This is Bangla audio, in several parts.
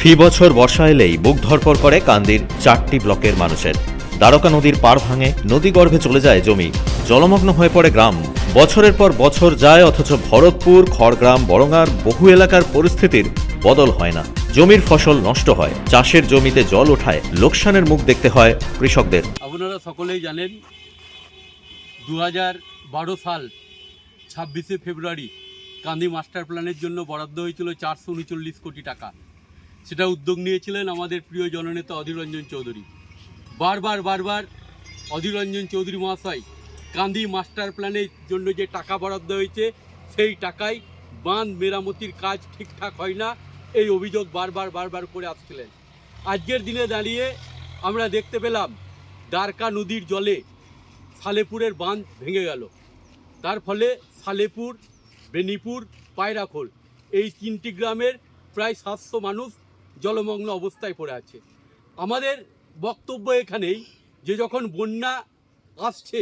ফি বছর বর্ষা এলেই বুক ধরপর করে কান্দির চারটি ব্লকের মানুষের। দ্বারকা নদীর পাড় ভাঙে নদী গর্ভে চলে যায় জমি। জলমগ্ন হয়ে পড়ে গ্রাম। বছরের পর বছর যায় অথচ ভরতপুর, খড়গ্রাম বড়ঙ্গার বহু এলাকার পরিস্থিতির বদল হয় না। জমির ফসল নষ্ট হয়। চাষের জমিতে জল ওঠায়। লোকসানের মুখ দেখতে হয় কৃষকদের। আপনারা সকলেই জানেন দু বারো সাল ছাব্বিশে ফেব্রুয়ারি কান্দি মাস্টার প্ল্যানের জন্য বরাদ্দ হয়েছিল চারশো উনচল্লিশ কোটি টাকা। সেটা উদ্যোগ নিয়েছিলেন আমাদের প্রিয় জননেতা অধীর রঞ্জন চৌধুরী। বারবার বারবার অধীর রঞ্জন চৌধুরী মহাশয় কান্দি মাস্টার প্ল্যানের জন্য যে টাকা বরাদ্দ হয়েছে, সেই টাকায় বাঁধ মেরামতির কাজ ঠিকঠাক হয় না, এই অভিযোগ বারবার বারবার করে আসছিলেন। আজকের দিনে দাঁড়িয়ে আমরা দেখতে পেলাম, দ্বারকা নদীর জলে সালেপুরের বাঁধ ভেঙে গেল। তার ফলে সালেপুর, বেনিপুর, পায়রাখোল এই তিনটি গ্রামের প্রায় সাতশো মানুষ জলমগ্ন অবস্থায় পড়ে আছে। আমাদের বক্তব্য এখানেই যে যখন বন্যা আসছে,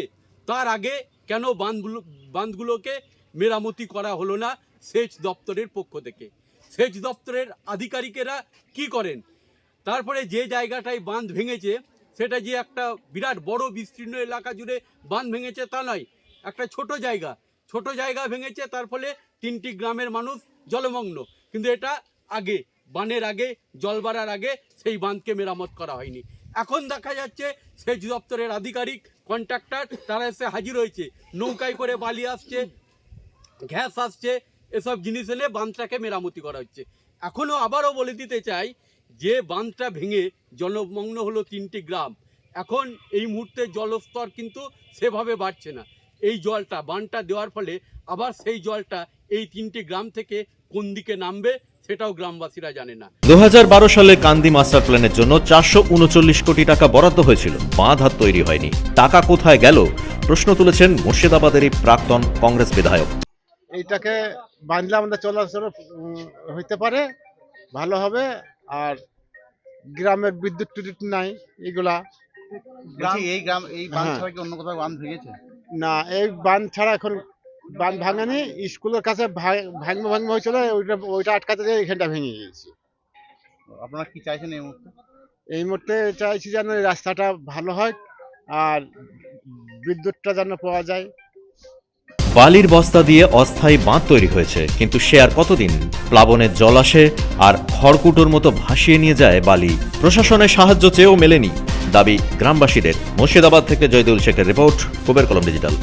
তার আগে কেন বাঁধগুলো বাঁধগুলোকে মেরামতি করা হলো না সেচ দপ্তরের পক্ষ থেকে? সেচ দপ্তরের আধিকারিকেরা কি করেন? তারপরে যে জায়গাটায় বাঁধ ভেঙেছে, সেটা যে একটা বিরাট বড় বিস্তীর্ণ এলাকা জুড়ে বাঁধ ভেঙেছে তা নয়, একটা ছোট জায়গা। ছোট জায়গা ভেঙেছে, তার ফলে তিনটি গ্রামের মানুষ জলমগ্ন। কিন্তু এটা আগে। বানের আগে, জল বাড়ার আগে সেই বাঁধকে মেরামত করা হয়নি। এখন দেখা যাচ্ছে সেচ দপ্তরের আধিকারিক কন্ট্রাক্টর তারা এসে হাজির হয়েছে। নৌকায় করে বালি আসছে, গ্যাস আসছে, এসব জিনিস এনে বাঁধটাকে মেরামতি করা হচ্ছে। এখনও আবারও বলে দিতে চাই যে বাঁধটা ভেঙে জলমগ্ন হলো তিনটি গ্রাম। এখন এই মুহূর্তে জলস্তর কিন্তু সেভাবে বাড়ছে না। এই জলটা বানটা দেওয়ার ফলে আবার সেই জলটা এই তিনটি গ্রাম থেকে কোন দিকে নামবে সেটাও গ্রামবাসীরা জানে না। দু হাজার বারো সালে কান্দি মাস্টার প্ল্যানের জন্য চারশো উনচল্লিশ কোটি টাকা বরাদ্দ হয়েছিল। বাঁধ আর তৈরি হয়নি। টাকা কোথায় গেল? প্রশ্ন তুলেছেন মুর্শিদাবাদেরই প্রাক্তন কংগ্রেস বিধায়ক। এইটাকে বাঁধলে আমাদের চলাচল হইতে পারে ভালো হবে আর গ্রামের বিদ্যুৎ টিদ্যুৎ নাই এগুলা। এই গ্রাম এই বাঁধ হ্যাঁ। ছাড়া কি অন্য কোথাও বাঁধ ভেঙেছে? না এই বাঁধ ছাড়া এখন বাঁধ ভাঙেনি স্কুলের কাছে ভাঙবে ভাঙবে হয়েছিল ওইটা ওইটা আটকাতে যায় এখানটা ভেঙে গিয়েছে। আপনারা কি চাইছেন এই মুহূর্তে? এই মুহূর্তে চাইছি যেন এই রাস্তাটা ভালো হয় আর বিদ্যুৎটা যেন পাওয়া যায়। বালির বস্তা দিয়ে অস্থায়ী বাঁধ তৈরি হয়েছে কিন্তু সে আর কতদিন? প্লাবনের জল আসে আর খড়কুটোর মতো ভাসিয়ে নিয়ে যায় বালি। প্রশাসনের সাহায্য চেয়েও মেলেনি। দাবি গ্রামবাসীদের। মুর্শিদাবাদ থেকে জয়দুল শেখের রিপোর্ট কুবের কলম ডিজিটাল।